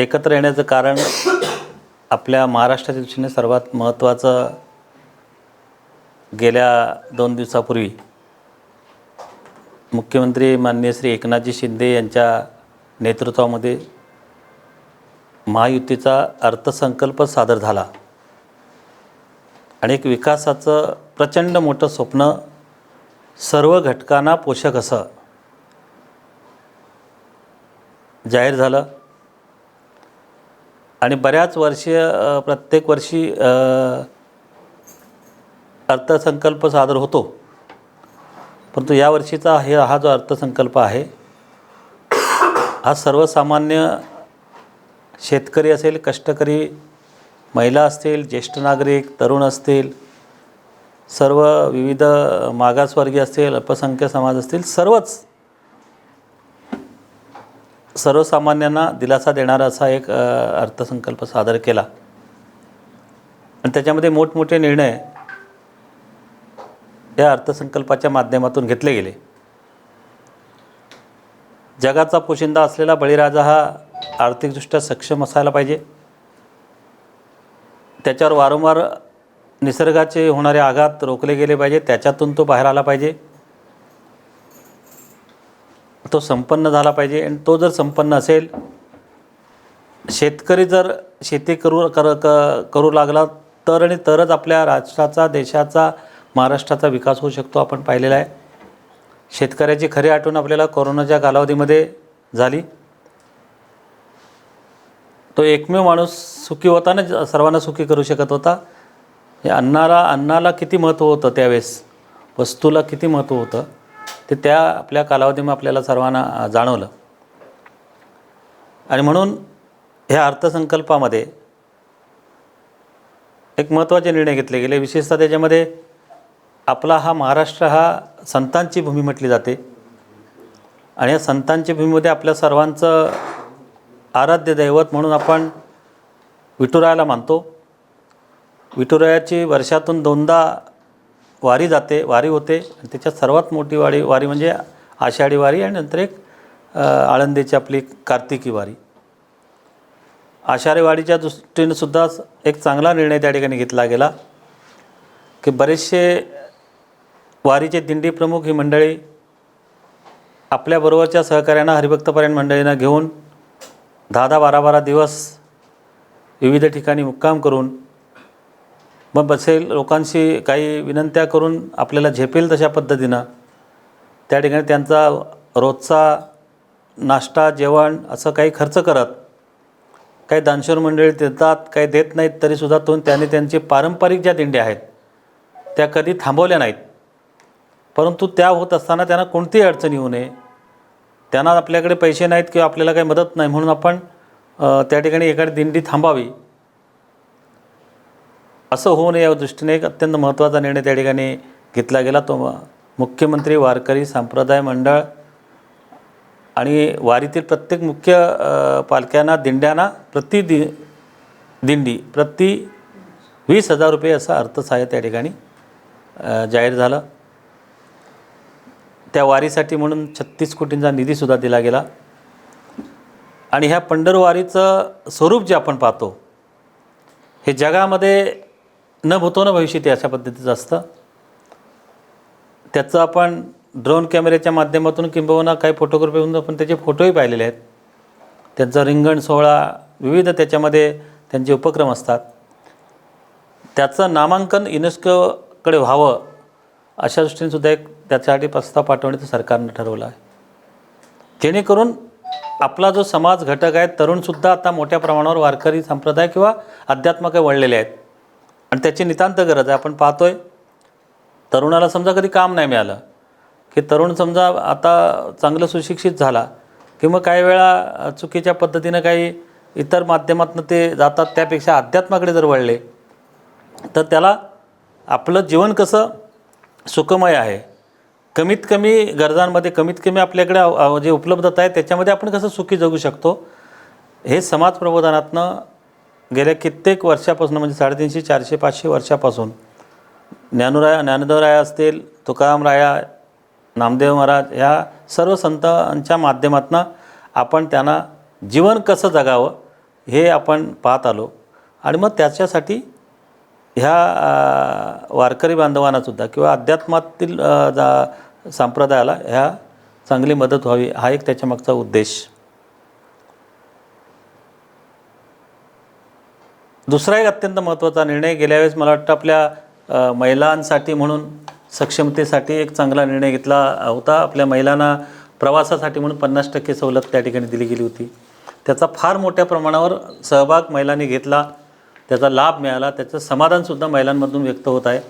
एकत्र येण्याचं कारण आपल्या महाराष्ट्राच्या दृष्टीने सर्वात महत्त्वाचं गेल्या दोन दिवसापूर्वी मुख्यमंत्री माननीय श्री एकनाथजी शिंदे यांच्या नेतृत्वामध्ये महायुतीचा अर्थसंकल्प सादर झाला. आणि एक विकासाचं प्रचंड मोठं स्वप्न सर्व घटकांना पोषक असं जाहीर झालं. आणि बऱ्याच वर्षीय प्रत्येक वर्षी अर्थसंकल्प सादर होतो. परंतु यावर्षीचा हे हा जो अर्थसंकल्प आहे हा सर्वसामान्य शेतकरी असेल कष्टकरी महिला असतील ज्येष्ठ नागरिक तरुण असतील सर्व विविध मागासवर्गीय असतील अल्पसंख्य समाज असतील सर्वच सर्वसामान्यांना दिलासा देणारा असा एक अर्थसंकल्प सादर केला. आणि त्याच्यामध्ये मोठमोठे निर्णय या अर्थसंकल्पाच्या माध्यमातून घेतले गेले. जगाचा पोशिंदा असलेला बळीराजा हा आर्थिकदृष्ट्या सक्षम असायला पाहिजे. त्याच्यावर वारंवार निसर्गाचे होणारे आघात रोखले गेले पाहिजे. त्याच्यातून तो बाहेर आला पाहिजे. तो संपन्न झाला पाहिजे. आणि तो जर संपन्न असेल शेतकरी जर शेती करू कर क करू लागला तर आणि तरच आपल्या राष्ट्राचा देशाचा महाराष्ट्राचा विकास होऊ शकतो आपण पाहिलेला आहे. शेतकऱ्याची खरी आठवण आपल्याला कोरोनाच्या कालावधीमध्ये झाली. तो एकमेव माणूस सुखी होता ना ज- सर्वांना सुखी करू शकत होता. हे अन्नाला अन्नाला किती महत्त्व होतं त्यावेळेस? वस्तूला किती महत्त्व होतं? ते त्या आपल्या कालावधीमध्ये आपल्याला सर्वांना जाणवलं. आणि म्हणून ह्या अर्थसंकल्पामध्ये एक महत्त्वाचे निर्णय घेतले गेले. विशेषतः त्याच्यामध्ये आपला हा महाराष्ट्र हा संतांची भूमी म्हटली जाते. आणि या संतांची भूमीमध्ये आपल्या सर्वांचं आराध्य दैवत म्हणून आपण विठुरायाला मानतो. विठुरायाची वर्षातून दोनदा वारी जाते वारी होते. आणि त्याच्यात सर्वात मोठी वारी वारी म्हणजे आषाढी वारी आणि नंतर एक आळंदीची आपली कार्तिकी वारी. आषाढी वारीच्या दृष्टीनेसुद्धा एक चांगला निर्णय त्या ठिकाणी घेतला गेला. की बरेचसे वारीचे दिंडी प्रमुख ही मंडळी आपल्याबरोबरच्या सहकाऱ्यांना हरिभक्तपरायण मंडळींना घेऊन दहा दहा बारा बारा दिवस विविध ठिकाणी मुक्काम करून मग बसेल लोकांशी काही विनंत्या करून आपल्याला झेपेल तशा पद्धतीनं. त्या ठिकाणी त्यांचा रोजचा नाश्ता जेवण असं काही खर्च करत. काही दानशूर मंडळी देतात काही देत नाहीत तरीसुद्धा तो त्याने त्यांचे पारंपरिक ज्या दिंड्या आहेत त्या कधी थांबवल्या नाहीत. परंतु त्या होत असताना त्यांना कोणतीही अडचण येऊ नये. त्यांना आपल्याकडे पैसे नाहीत किंवा आपल्याला काही मदत नाही म्हणून आपण त्या ठिकाणी एखादी दिंडी थांबावी. असं होऊ नये या दृष्टीने एक अत्यंत महत्त्वाचा निर्णय त्या ठिकाणी घेतला गेला. तो मुख्यमंत्री वारकरी संप्रदाय मंडळ आणि वारीतील प्रत्येक मुख्य पालख्यांना दिंड्यांना प्रति दि दिंडी प्रति वीस हजार रुपये असं अर्थसहाय्य त्या ठिकाणी जाहीर झालं. त्या वारीसाठी म्हणून छत्तीस कोटींचा निधीसुद्धा दिला गेला. आणि ह्या पंढरवारीचं स्वरूप जे आपण पाहतो हे जगामध्ये न भूतो न भविष्यती अशा पद्धतीचं असतं. त्याचं आपण ड्रोन कॅमेऱ्याच्या माध्यमातून किंबहुना काही फोटोग्राफी होऊन आपण त्याचे फोटोही पाहिलेले आहेत. त्यांचा रिंगण सोहळा विविध त्याच्यामध्ये त्यांचे उपक्रम असतात. त्याचं नामांकन युनेस्कोकडे व्हावं अशा दृष्टीनेसुद्धा एक त्याच्यासाठी प्रस्ताव पाठवण्याचं सरकारनं ठरवलं आहे. जेणेकरून आपला जो समाज घटक आहे तरुणसुद्धा आता मोठ्या प्रमाणावर वारकरी संप्रदाय किंवा अध्यात्माकडे वळलेले आहेत. आणि त्याची नितांत गरज आहे. आपण पाहतोय तरुणाला समजा कधी काम नाही मिळालं की तरुण समजा आता चांगलं सुशिक्षित झाला की मग काही वेळा चुकीच्या पद्धतीनं काही इतर माध्यमातून ते जातात त्यापेक्षा अध्यात्माकडे जर वळले तर त्याला आपलं जीवन कसं सुखमय आहे? कमीत कमी गरजांमध्ये कमीत कमी आपल्याकडे जे उपलब्धता आहे त्याच्यामध्ये आपण कसं सुखी जगू शकतो? हे समाज प्रबोधनातनं गेल्या कित्येक वर्षापासून म्हणजे साडेतीनशे चारशे पाचशे वर्षापासून ज्ञानोराया ज्ञानदेवराया असतील तुकाराम राया नामदेव महाराज ह्या सर्व संतांच्या माध्यमातून आपण त्यांना जीवन कसं जगावं हे आपण पाहत आलो. आणि मग त्याच्यासाठी ह्या वारकरी बांधवांनासुद्धा किंवा अध्यात्मातील जा संप्रदायाला ह्या चांगली मदत व्हावी हा एक त्याच्यामागचा उद्देश. दुसरा एक अत्यंत महत्त्वाचा निर्णय गेल्या वेळेस मला वाटतं आपल्या महिलांसाठी म्हणून सक्षमतेसाठी एक चांगला निर्णय घेतला होता. आपल्या महिलांना प्रवासासाठी म्हणून पन्नास टक्के सवलत त्या ठिकाणी दिली गेली होती. त्याचा फार मोठ्या प्रमाणावर सहभाग महिलांनी घेतला. त्याचा लाभ मिळाला. त्याचं समाधानसुद्धा महिलांमधून व्यक्त होत आहे.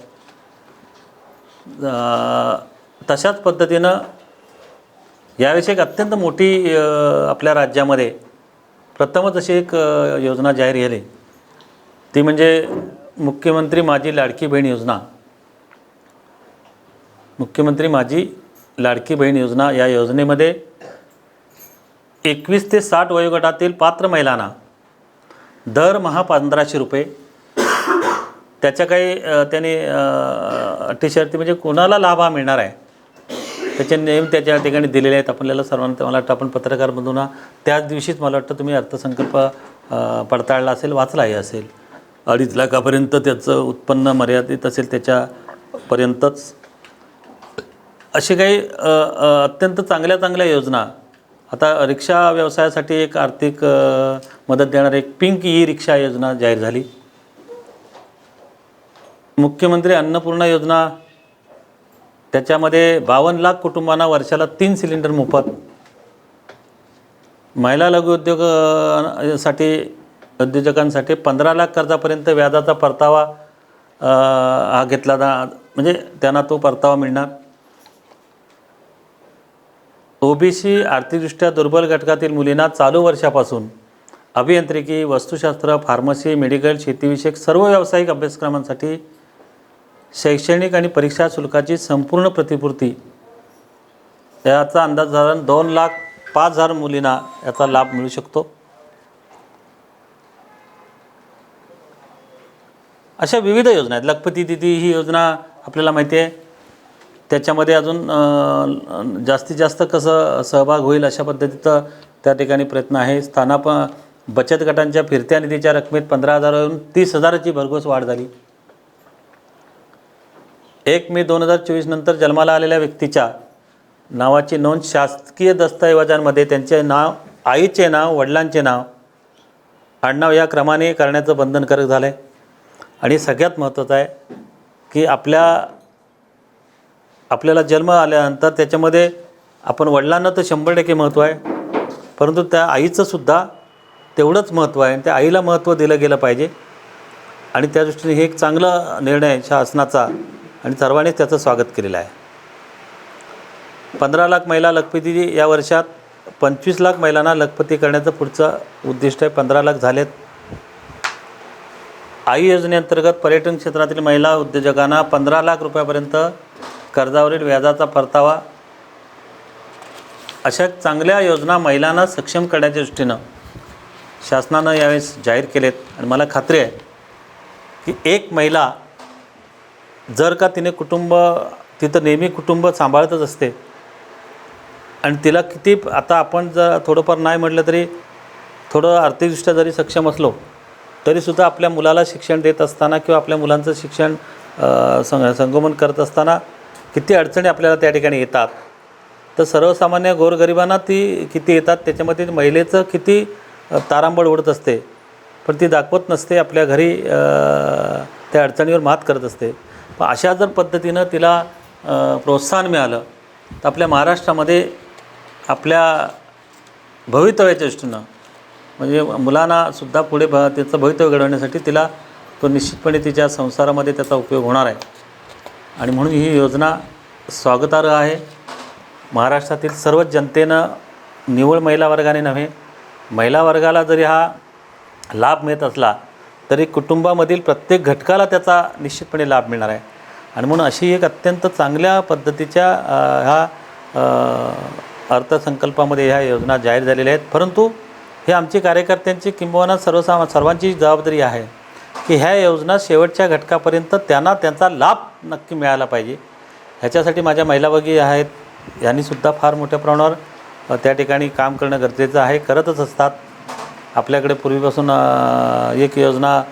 तशाच पद्धतीनं याविषयी एक अत्यंत मोठी आपल्या राज्यामध्ये प्रथमच अशी एक योजना जाहीर झाली. ती म्हणजे मुख्यमंत्री माझी लाडकी बहीण योजना. मुख्यमंत्री माझी लाडकी बहीण योजना या योजनेमध्ये एकवीस ते साठ वयोगटातील पात्र महिलांना दरमहा पंधराशे रुपये. त्याच्या काही त्याने अ, अटी शर्ती म्हणजे कोणाला लाभ हा मिळणार आहे? त्याचे नेम त्याच्या ठिकाणी दिलेले आहेत. आपल्याला सर्वांना मला वाटतं आपण पत्रकारमधून त्याच दिवशीच मला वाटतं तुम्ही अर्थसंकल्प पडताळला असेल वाचलाही असेल. अडीच लाखापर्यंत त्याचं उत्पन्न मर्यादित असेल त्याच्यापर्यंतच. असे काही अत्यंत चांगल्या चांगल्या योजना. आता रिक्षा व्यवसायासाठी एक आर्थिक मदत देणारी एक पिंक ई रिक्षा योजना जाहीर झाली. मुख्यमंत्री अन्नपूर्णा योजना. त्याच्यामध्ये बावन्न लाख कुटुंबांना वर्षाला तीन सिलेंडर मोफत. महिला लघुउद्योगासाठी उद्योजकांसाठी पंधरा लाख कर्जापर्यंत व्याजाचा परतावा हा घेतला जा म्हणजे त्यांना तो परतावा मिळणार. ओबीसी आर्थिकदृष्ट्या दुर्बल घटकातील मुलींना चालू वर्षापासून अभियांत्रिकी वस्तुशास्त्र फार्मसी मेडिकल शेतीविषयक सर्व व्यावसायिक अभ्यासक्रमांसाठी शैक्षणिक आणि परीक्षा शुल्काची संपूर्ण प्रतिपूर्ती. याचा अंदाज साधारण दोन लाख पाच हजार मुलींना याचा लाभ मिळू शकतो. अशा विविध योजना आहेत. लखपती दिदी ही योजना आपल्याला माहिती आहे. त्याच्यामध्ये अजून जास्तीत जास्त कसं सहभाग होईल अशा पद्धतीचं त्या ठिकाणी प्रयत्न आहे. स्थानाप बचत गटांच्या फिरत्या निधीच्या रकमेत पंधरा हजारावरून तीस हजाराची भरघोस वाढ झाली. एक मे दोन हजार चोवीस नंतर जन्माला आलेल्या व्यक्तीच्या नावाची नोंद शासकीय दस्तऐवजांमध्ये त्यांचे नाव आईचे नाव वडिलांचे नाव आडनाव या क्रमाने करण्याचं बंधनकारक झालं आहे आणि सगळ्यात महत्त्वाचं आहे की आपल्या आपल्याला जन्म आल्यानंतर त्याच्यामध्ये आपण वडिलांना तर शंभर टक्के महत्त्व आहे परंतु त्या आईचंसुद्धा तेवढंच महत्त्व आहे आणि त्या आईला महत्त्व दिलं गेलं पाहिजे. आणि त्या दृष्टीने हे एक चांगला निर्णय शासनाचा आणि सर्वांनीच त्याचं स्वागत केलेलं आहे. पंधरा लाख महिला लखपती या वर्षात पंचवीस लाख महिलांना लखपती करण्याचं पुढचं उद्दिष्ट आहे. पंधरा लाख झालेत. आई योजनेअंतर्गत पर्यटन क्षेत्रातील महिला उद्योजकांना पंधरा लाख रुपयापर्यंत कर्जावरील व्याजाचा परतावा. अशा चांगल्या योजना महिलांना सक्षम करण्याच्या दृष्टीनं शासनानं यावेळेस जाहीर केलेत. आणि मला खात्री आहे की एक महिला जर का तिने कुटुंब तिथं नेहमी कुटुंब सांभाळतच असते आणि तिला किती आता आपण जर थोडंफार नाही म्हटलं तरी थोडं आर्थिकदृष्ट्या जरी सक्षम असलो तरीसुद्धा आपल्या मुलाला शिक्षण देत असताना किंवा आपल्या मुलांचं शिक्षण अ, सं करत असताना किती अडचणी आपल्याला त्या ठिकाणी येतात. तर सर्वसामान्य गोरगरिबांना ती किती येतात त्याच्यामध्ये महिलेचं किती तारांबळ उडत असते. पण ती दाखवत नसते आपल्या घरी त्या अडचणीवर मात करत असते. पण अशा जर पद्धतीनं तिला प्रोत्साहन मिळालं तर आपल्या महाराष्ट्रामध्ये आपल्या भवितव्याच्या दृष्टीनं म्हणजे मुलांनासुद्धा पुढे भ त्याचं भवितव्य घडवण्यासाठी तिला तो निश्चितपणे तिच्या संसारामध्ये त्याचा उपयोग होणार आहे. आणि म्हणून ही योजना स्वागतार्ह आहे. महाराष्ट्रातील सर्वच जनतेनं निवळ महिला वर्गाने नव्हे महिला वर्गाला जरी हा लाभ मिळत असला तरी कुटुंबामधील प्रत्येक घटकाला त्याचा निश्चितपणे लाभ मिळणार आहे. आणि म्हणून अशी एक अत्यंत चांगल्या पद्धतीच्या ह्या अर्थसंकल्पामध्ये ह्या योजना जाहीर झालेल्या आहेत. परंतु हे आमची कार्यकर्त्यांची किंबहुना सर्वसामा सर्वांची जबाबदारी आहे की ह्या योजना शेवटच्या घटकापर्यंत त्यांना त्यांचा लाभ नक्की मिळाला पाहिजे. ह्याच्यासाठी माझ्या महिला आहेत. यांनीसुद्धा फार मोठ्या प्रमाणावर त्या ठिकाणी काम करणं गरजेचं आहे. करतच असतात. आपल्याकडे पूर्वीपासून एक योजना